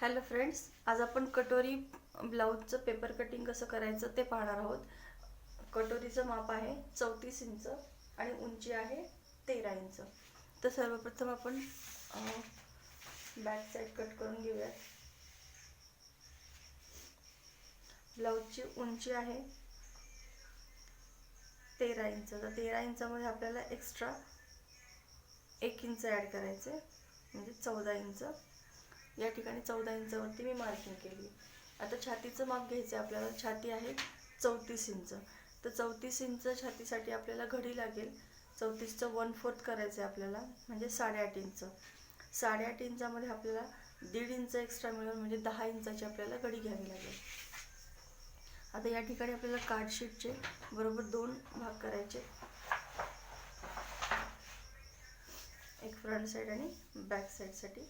Hello friends आज आपण कटोरी ब्लाऊजचं पेपर कटिंग कसं करायचं ते पाहणार आहोत. कटोरीचं माप आहे चौतीस इंच आणि उंची आहे तेरा इंच. तर सर्वप्रथम आपण बॅक साईड कट करून घेऊयात. ब्लाऊजची उंची आहे तेरा इंच. तर तेरा इंचामध्ये आपल्याला एक्स्ट्रा एक इंच ॲड करायचे म्हणजे चौदा इंच. या ठिकाणी चौदा इंचावरती मी मार्किंग केली. आता छातीचं माप घ्यायचं आहे आपल्याला. छाती आहे चौतीस इंच. तर चौतीस इंच छातीसाठी आपल्याला घडी लागेल. चौतीसचं वन फोर्थ करायचं आहे आपल्याला म्हणजे साडेआठ इंच. साडेआठ इंचामध्ये आपल्याला दीड इंच एक्स्ट्रा मिळून म्हणजे दहा इंचाची आपल्याला घडी घ्यावी लागेल. आता या ठिकाणी आपल्याला कार्डशीटचे बरोबर दोन भाग करायचे. एक फ्रंट साईड आणि बॅक साईडसाठी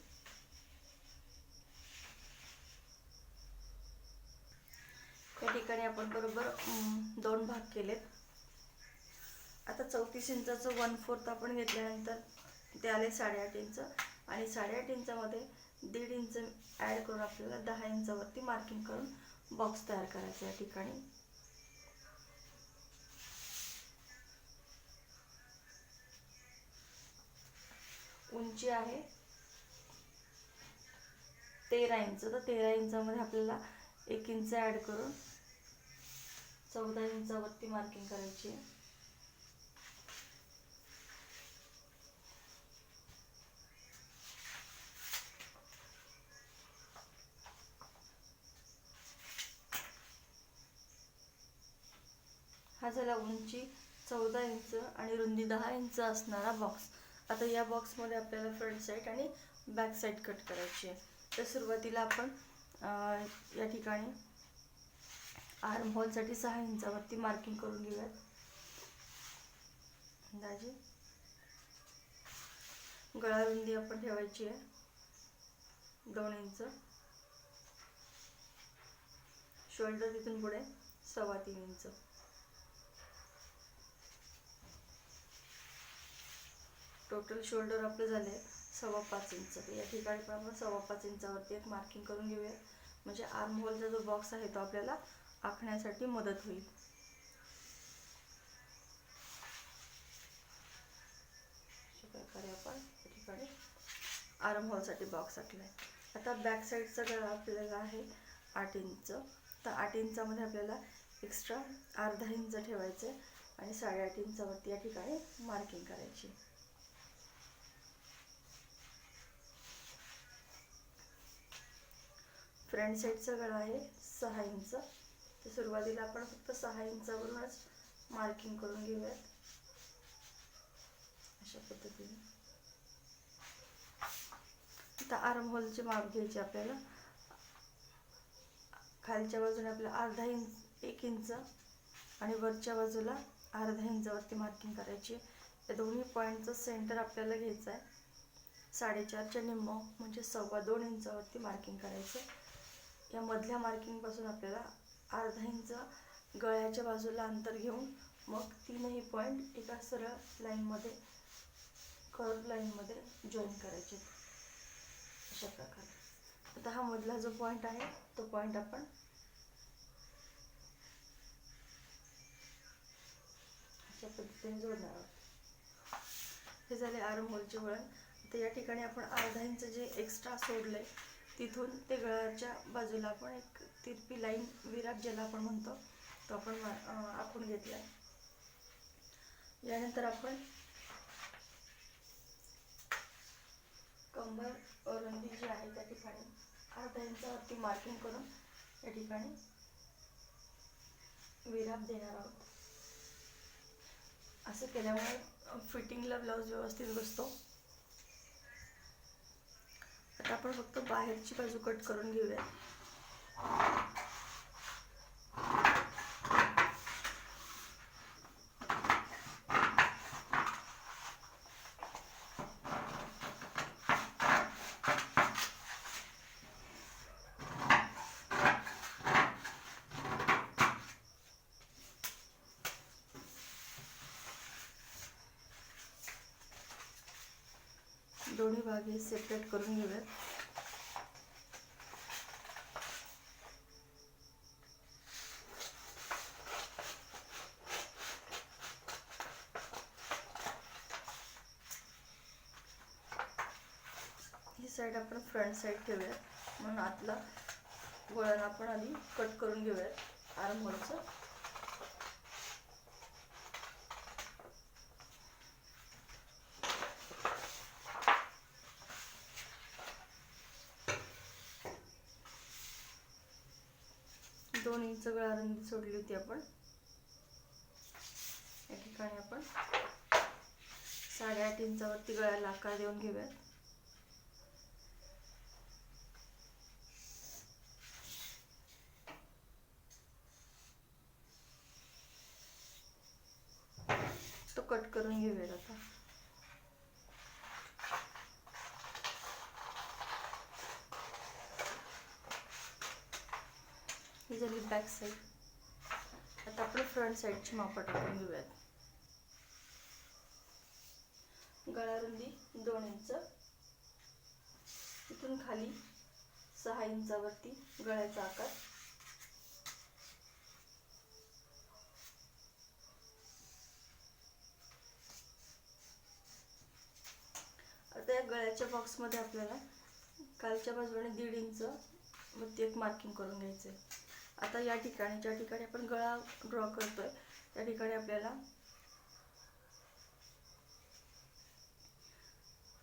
ठिकाणी आपण बरोबर दोन भाग केलेत. आता चौतीस इंचाचं वन फोर्थ आपण घेतल्यानंतर ते आले साडेआठ इंच आणि साडेआठ इंचामध्ये दीड इंच ॲड करून आपल्याला दहा इंचावरती मार्किंग करून बॉक्स तयार करायचा या ठिकाणी. उंची आहे तेरा इंच. तर तेरा इंचामध्ये आपल्याला एक इंच ॲड करून चौदा इंचावरती मार्किंग करायची आहे. हा झाला उंची चौदा इंच आणि रुंदी दहा इंच असणारा बॉक्स आता या बॉक्समध्ये आपल्याला फ्रंट साईड आणि बॅक साईड कट करायची आहे. तर सुरुवातीला आपण या ठिकाणी आर्महोलसाठी सहा इंचावरती मार्किंग करून घेऊयात. अंदाजे गळा रुंदी आपण ठेवायची आहे. दोन इंच. शोल्डर तिथून पुढे सव्वा तीन इंच. टोटल शोल्डर झालं झाले सव्वा पाच इंच. तर या ठिकाणी पण आपण सव्वा पाच इंचावरती एक मार्किंग करून घेऊया म्हणजे आर्म होलचा जो बॉक्स आहे तो आपल्याला आखण्यासाठी मदत होईल. अशा प्रकारे आपण या ठिकाणी आर्म होलसाठी बॉक्स आखला आहे आता बॅक साईडचा गळा आपल्याला आहे आठ इंच तर आठ इंचामध्ये आपल्याला एक्स्ट्रा अर्धा इंच ठेवायचं आहे आणि साडेआठ इंचावरती या ठिकाणी मार्किंग करायची फ्रंट साईडचा गळा आहे सहा इंच तर सुरुवातीला आपण फक्त सहा इंचावरूनच मार्किंग करून घेऊयात. अशा पद्धतीने. आता आर्म माप घ्यायची आपल्याला. खालच्या बाजूने आपल्याला अर्धा इंच एक इंच आणि वरच्या बाजूला अर्धा इंचावरती मार्किंग करायची या दोन्ही पॉईंटचं सेंटर आपल्याला घ्यायचं आहे. साडेचारच्या निम्म म्हणजे सव्वा दोन इंचावरती मार्किंग करायचं या मधल्या मार्किंगपासून आपल्याला अर्धा इंच गळ्याच्या बाजूला अंतर घेऊन मग तीनही पॉईंट एका सरळ लाईनमध्ये कर्व लाईनमध्ये जॉईन करायचे. अशा प्रकारे. आता हा मधला जो पॉईंट आहे तो पॉईंट आपण अशा पद्धतीने जोडणार आहोत. हे झाले आरमोलचे वळण. तर या ठिकाणी आपण अर्धा इंच जे एक्स्ट्रा सोडलंय तिथून ते गळ्याच्या बाजूला आपण एक तिरपी लाईन विराट ज्याला आपण म्हणतो तो आपण मा- आखून घेतला. यानंतर आपण कंबर रुंदी जी आहे त्या ठिकाणी. अर्धा इंचावरती मार्किंग करून या ठिकाणी विराप देणार आहोत. असं केल्यामुळे फिटिंगला ब्लाऊज व्यवस्थित बसतो आता आपण फक्त बाहेरची बाजू कट करून घेऊया. दोन्ही भागी सेपरेट करून घेऊयात. ही साईड आपण फ्रंट साईड ठेवूयात. म्हणून आतला गोळ्याला आपण आधी कट करून घेऊयात. आरंभचं दोन इंच गळारुंदी सोडली होती आपण. या ठिकाणी आपण साडेआठ इंचावरती गळ्याला आकार देऊन घेऊयात. तो कट करून घेऊयात आता ही झाली बॅक साईड आता आपण फ्रंट साईडची मापं टाकून घेऊयात. गळारुंदी दोन इंच. इथून खाली सहा इंचावरती गळ्याचा आकार. आता या गळ्याच्या बॉक्समध्ये आपल्याला कालच्या बाजूने दीड इंच वरती एक मार्किंग करून घ्यायचं आहे आता या ठिकाणी ज्या ठिकाणी आपण गळा ड्रॉ करतोय त्या ठिकाणी आपल्याला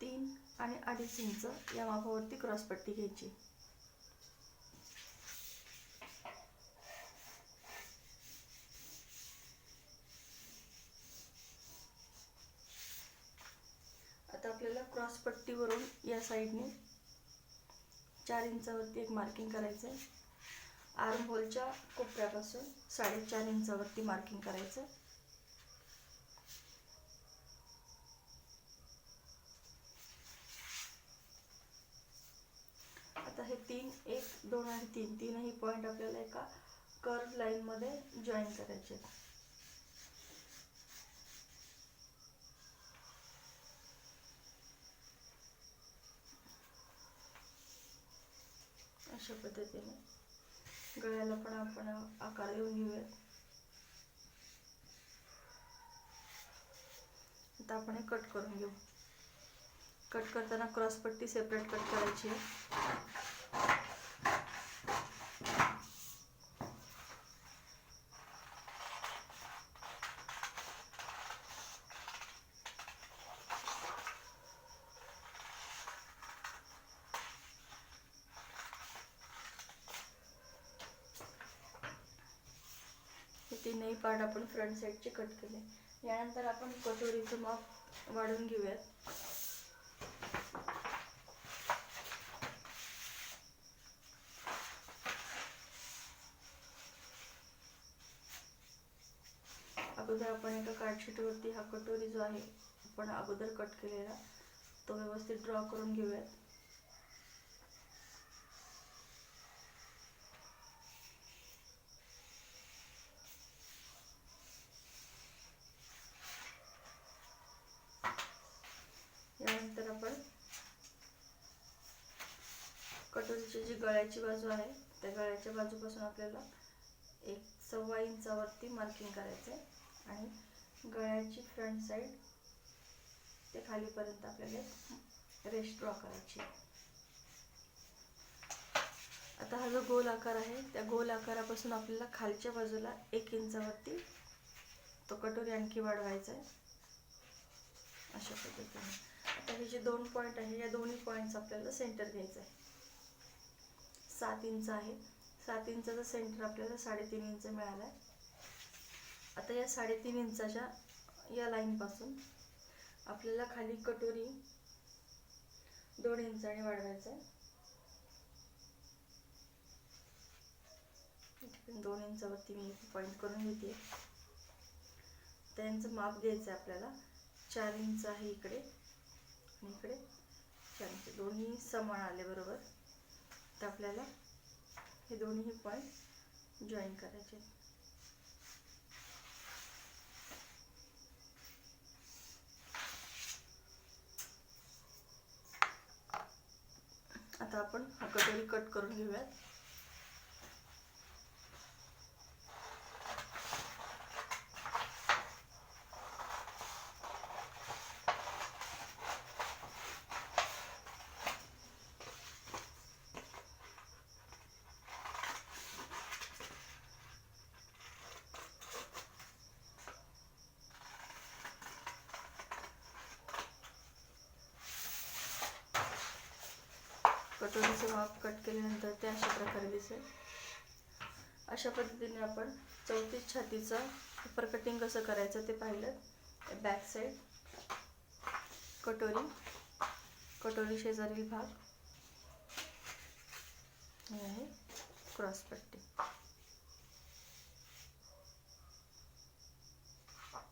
तीन आणि अडीच इंच या मापावरती क्रॉसपट्टी घ्यायची. आता आपल्याला क्रॉसपट्टीवरून या साईडने चार इंचावरती एक मार्किंग करायचं आहे आर्म होलच्या कोपऱ्यापासून साडेचार इंचावरती मार्किंग करायचं आता हे तीन एक दोन आणि तीन तीनही पॉईंट आपल्याला एका कर्व लाईनमध्ये जॉईन करायचे आहेत. अशा पद्धतीने गळ्याला पण आपण आकार देऊन घेऊयात आता आपण हे कट करून घेऊ. कट करताना क्रॉसपट्टी सेपरेट कट करायची आहे हे तीनही पार्ट आपण फ्रंट साईडचे कट केले. यानंतर आपण कटोरीचं माप वाढवून घेऊयात. अगोदर आपण एका कार्डशीटवरती हा कटोरी जो आहे आपण अगोदर कट केलेला तो व्यवस्थित ड्रॉ करून घेऊयात यानंतर आपण कटोरीची जी गळ्याची बाजू आहे त्या गळ्याच्या बाजूपासून आपल्याला एक सव्वा इंचावरती मार्किंग करायचं आहे आणि गळ्याची फ्रंट साईड ते खालीपर्यंत आपल्याला रेश ड्रॉ करायची आता हा जो गोल आकार आहे त्या गोल आकारापासून आपल्याला खालच्या बाजूला एक इंचावरती तो कटोरी आणखी वाढवायचा आहे. अशा पद्धतीने. आता हे जे दोन पॉईंट आहे या दोन्ही पॉईंट्स आपल्याला सेंटर घ्यायचं आहे. सात इंच आहे. सात इंचाचं सेंटर आपल्याला साडेतीन इंच मिळाला आहे आता या साडेतीन इंचाच्या या लाईनपासून आपल्याला खाली कटोरी दोन इंचाने वाढवायचं आहे दोन इंचावरती मी पॉईंट करून घेते. त्यांचं माप घ्यायचं आहे आपल्याला. चार इंच आहे इकडे आणि इकडे. चार इंच. दोन्ही समान आले बरोबर. तर आपल्याला हे दोन्ही पॉईंट जॉईन करायचे आहेत. आता आपण हा कटोरी कट करून घेऊयात कटोरीचं माप कट केल्यानंतर ते अशा प्रकारे दिसेल. अशा पद्धतीने आपण चौतीस छातीचा अपर कटिंग कसं करायचं ते पाहिलं. बॅक साईड कटोरी. कटोरी शेजारील भाग. हे आहे क्रॉस पट्टी.